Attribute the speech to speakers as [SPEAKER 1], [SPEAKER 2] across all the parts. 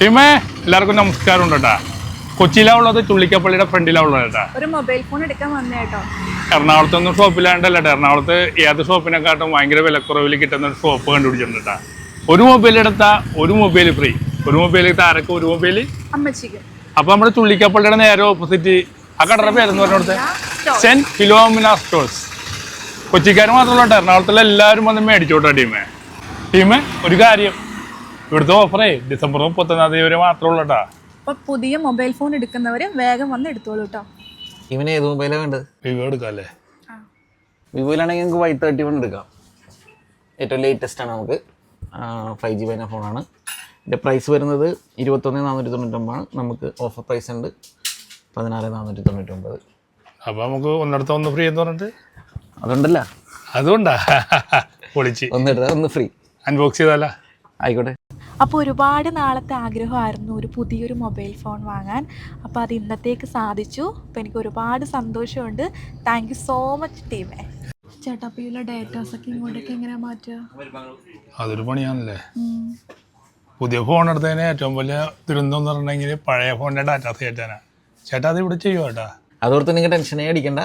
[SPEAKER 1] ടീമേ എല്ലാവർക്കും നമസ്കാരം ഉണ്ട് കേട്ടാ. കൊച്ചിയിലാ ഉള്ളത് ചുള്ളിക്കപ്പള്ളിയുടെ ഫ്രണ്ടിലാ ഉള്ളത് കേട്ടാ.
[SPEAKER 2] ഒരു മൊബൈൽ ഫോൺ എടുക്കാൻ വന്നേ കേട്ടോ.
[SPEAKER 1] എറണാകുളത്തൊന്നും ഷോപ്പിലാണ്ടല്ല കേട്ടോ. എറണാകുളത്ത് ഏത് ഷോപ്പിനെക്കാട്ടും ഭയങ്കര വിലക്കുറവിൽ കിട്ടുന്ന ഒരു ഷോപ്പ് കണ്ടുപിടിച്ചിട്ടുണ്ട് കേട്ടാ. ഒരു മൊബൈൽ എടുത്താൽ ഒരു മൊബൈൽ ഫ്രീ. ഒരു മൊബൈൽ താരക്ക് ഒരു മൊബൈൽ.
[SPEAKER 2] അമ്മച്ചിക്ക്.
[SPEAKER 1] അപ്പൊ നമ്മുടെ ചുള്ളിക്കപ്പള്ളിയുടെ നേരെ ഓപ്പോസിറ്റ് ആ കടയുടെ പേരെന്ന് പറഞ്ഞോടത്തെ സെന്റ് ഫിലോമിന സ്റ്റോഴ്സ് കൊച്ചിക്കാർ മാത്രമല്ല കേട്ടോ. എറണാകുളത്തിലെ എല്ലാവരും വന്ന് മേടിച്ചോട്ടോ ടീമേ. ടീമേ ഒരു കാര്യം. ഇവിടുത്തെ ഓഫറേ ഡിസംബർ മുപ്പത്തൊന്നാം തീയതി വരെ മാത്രമേ ഉള്ളൂ കേട്ടോ
[SPEAKER 2] അപ്പൊ പുതിയ മൊബൈൽ ഫോൺ എടുക്കുന്നവര് വേഗം വന്ന് എടുത്തോളൂ കേട്ടോ
[SPEAKER 3] ഇവന് ഏത് മൊബൈലാണ് വേണ്ടത്?
[SPEAKER 1] വിവോ എടുക്കാം അല്ലേ?
[SPEAKER 3] വിവോയിലാണെങ്കിൽ നമുക്ക് വൈ തേർട്ടി വൺ എടുക്കാം. ഏറ്റവും ലേറ്റസ്റ്റ് ആണ് നമുക്ക്. ഫൈവ് ജി വരുന്ന ഫോണാണ് ഇതിന്റെ പ്രൈസ് വരുന്നത് ഇരുപത്തൊന്ന് നാനൂറ്റി തൊണ്ണൂറ്റൊമ്പതാണ് നമുക്ക് ഓഫർ പ്രൈസ് ഉണ്ട് പതിനാറ് നാനൂറ്റി തൊണ്ണൂറ്റൊമ്പത്
[SPEAKER 1] അപ്പോൾ നമുക്ക് ഒന്നിടത്ത് ഒന്ന് ഫ്രീ എന്ന് പറഞ്ഞിട്ട്?
[SPEAKER 3] അതുണ്ടല്ല.
[SPEAKER 1] അതുകൊണ്ടാ. പൊളിച്ച്.
[SPEAKER 3] ഒന്നിടത്ത് ഒന്ന് ഫ്രീ
[SPEAKER 1] അൺബോക്സ് ചെയ്താലോ?
[SPEAKER 3] ആയിക്കോട്ടെ.
[SPEAKER 2] അപ്പോൾ ഒരുപാട് നാളത്തെ ആഗ്രഹമായിരുന്നു ഒരു പുതിയൊരു മൊബൈൽ ഫോൺ വാങ്ങാൻ. അപ്പോൾ അത് ഇന്നത്തേക്ക് സാധിച്ചു. അപ്പോൾ എനിക്ക് ഒരുപാട് സന്തോഷമുണ്ട്. താങ്ക് യു സോ മച്ച് ടീമേ ചേട്ടാ അപ്പോൾ ഇതിലെ ഡേറ്റാസൊക്കെ ഇങ്ങോട്ടേക്ക് എങ്ങനെയാ മാറ്റുക?
[SPEAKER 1] അതൊരു പണിയാണല്ലേ? പുതിയ ഫോൺ എടുത്തതിന് ഏറ്റവും വലിയ ദുരന്തം എന്ന് പറഞ്ഞെങ്കിൽ പഴയ ഫോണിന്റെ ഡാറ്റാസ് കയറ്റാനാണ് ചേട്ടാ അത് ഇവിടെ ചെയ്യുമോ ചേട്ടാ?
[SPEAKER 3] അതോർത്ത് നിങ്ങൾ ടെൻഷനേ അടിക്കണ്ട.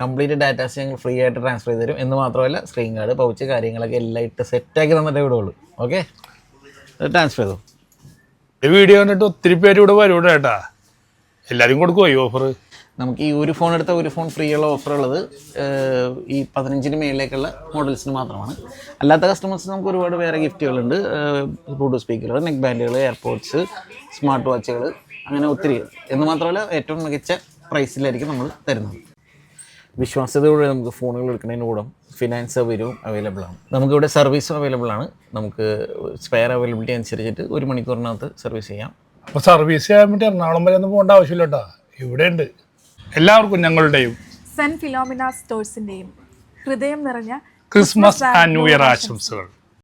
[SPEAKER 3] കംപ്ലീറ്റ് ഡാറ്റാസ് ഞങ്ങൾ ഫ്രീ ആയിട്ട് ട്രാൻസ്ഫർ ചെയ്ത് തരും. എന്ന് മാത്രമല്ല സ്ക്രീൻ കാർഡ് പൗച്ച് കാര്യങ്ങളൊക്കെ എല്ലാം ഇട്ട് സെറ്റ് ആക്കി തന്നിട്ടേ വിടുള്ളൂ ഓക്കെ ട്രാൻസ്ഫർ ചെയ്തു
[SPEAKER 1] ഈ വീഡിയോ കണ്ടിട്ട് ഒത്തിരി പേര് ഇവിടെ വരും ഇവിടെ ചേട്ടാ എല്ലാവരും കൊടുക്കുമോ ഈ ഓഫർ
[SPEAKER 3] നമുക്ക് ഈ ഒരു ഫോൺ എടുത്ത ഒരു ഫോൺ ഫ്രീ ഉള്ള ഓഫർ ഉള്ളത് ഈ പതിനഞ്ചിന് മേളിലേക്കുള്ള മോഡൽസിന് മാത്രമാണ്. അല്ലാത്ത കസ്റ്റമേഴ്സ് നമുക്ക് ഒരുപാട് വേറെ ഗിഫ്റ്റുകളുണ്ട് ബ്ലൂടൂത്ത് സ്പീക്കറുകൾ നെക്ക് ബാൻഡുകൾ എയർപോർട്സ് സ്മാർട്ട് വാച്ചുകൾ അങ്ങനെ ഒത്തിരി. എന്ന് മാത്രമല്ല ഏറ്റവും മികച്ച പ്രൈസിലായിരിക്കും നമ്മൾ തരുന്നത്. വിശ്വാസ്യതയോടെ നമുക്ക് ഫോണുകൾ എടുക്കുന്നതിനോടും ഫിനാൻസ് സൗകര്യവും അവൈലബിൾ ആണ്. നമുക്കിവിടെ സർവീസും അവൈലബിൾ ആണ്. നമുക്ക് സ്പെയർ അവൈലബിലിറ്റി അനുസരിച്ചിട്ട് ഒരു മണിക്കൂറിനകത്ത് സർവീസ് ചെയ്യാം.
[SPEAKER 1] അപ്പോൾ സർവീസ് ചെയ്യാൻ വേണ്ടി എറണാകുളം വരെ ഒന്നും പോകേണ്ട ആവശ്യമില്ല കേട്ടോ. ഇവിടെ ഉണ്ട്. എല്ലാവർക്കും ഞങ്ങളുടെയും.
[SPEAKER 2] സെൻ ഫിലോമിന സ്റ്റോഴ്സിന്റെയും ഹൃദയം നിറഞ്ഞ
[SPEAKER 1] ക്രിസ്മസ് ആൻഡ് ന്യൂ ഇയർ ആശംസകൾ.